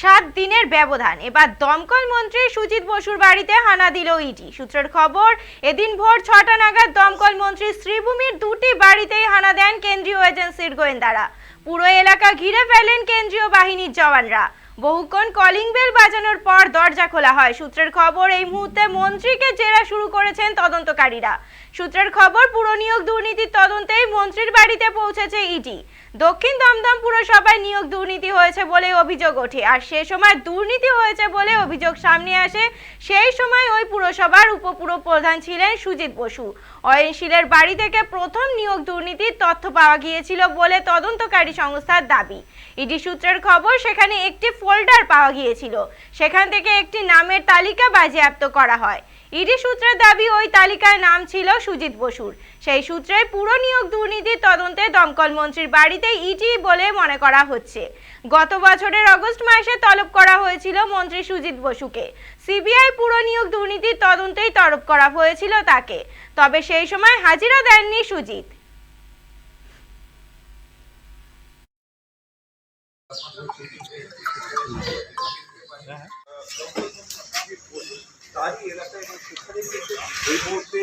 সাত দিনের ব্যবধান। এবার দমকল মন্ত্রী সুজিত বসুর বাড়িতে হানা দিল ইডি। সূত্রের খবর, এদিন ভোর ছটা নাগাদ দমকল মন্ত্রী শ্রীভূমির দুটি বাড়িতেই হানা দেন কেন্দ্রীয় এজেন্সির গোয়েন্দারা। পুরো এলাকা ঘিরে ফেলেন কেন্দ্রীয় বাহিনীর জওয়ানরা। বহুক্ষণ কলিং বেল বাজানোর পর দরজা খোলা হয়। সূত্রের খবর, এই মুহূর্তে মন্ত্রীকে জেরা শুরু করেছেন তদন্তকারীরা। সূত্রের খবর পুরনিয়োগ দুর্নীতির তদন্তেই মন্ত্রীর বাড়িতে পৌঁছেছে ইডি। দক্ষিণ দমদম পুরসভায় নিয়োগ দুর্নীতি হয়েছে বলে অভিযোগ ওঠে, আর সে সময় দুর্নীতি হয়েছে বলে অভিযোগ সামনে আসে। সেই সময় ওই পুরসভার উপপুর প্রধান ছিলেন সুজিত বসু। অয়নশীলের বাড়ি থেকে প্রথম নিয়োগ দুর্নীতির তথ্য পাওয়া গিয়েছিল বলে তদন্তকারী সংস্থার দাবি। ইডি সূত্রের খবর, সেখানে একটি ফোল্ডার পাওয়া গিয়েছিল। সেখান থেকে একটি নামের তালিকা বাজেয়াপ্ত করা হয়। ইডি সূত্রের দাবি, ওই তালিকায় নাম ছিল সুজিত বসুর। সেই সূত্রে পুরো নিয়োগ দুর্নীতির তদন্তে দমকল মন্ত্রীর বাড়িতে ইডি বলে মনে করা হচ্ছে। গত বছরের অগস্ট মাসে তলব করা হয়েছিল মন্ত্রী সুজিত বসুকে। সিবিআই পুরো নিয়োগ দুর্নীতির তদন্তেই তলব করা হয়েছিল তাকে। তবে সেই সময় হাজিরা দেননি সুজিত। এই মুহূর্তে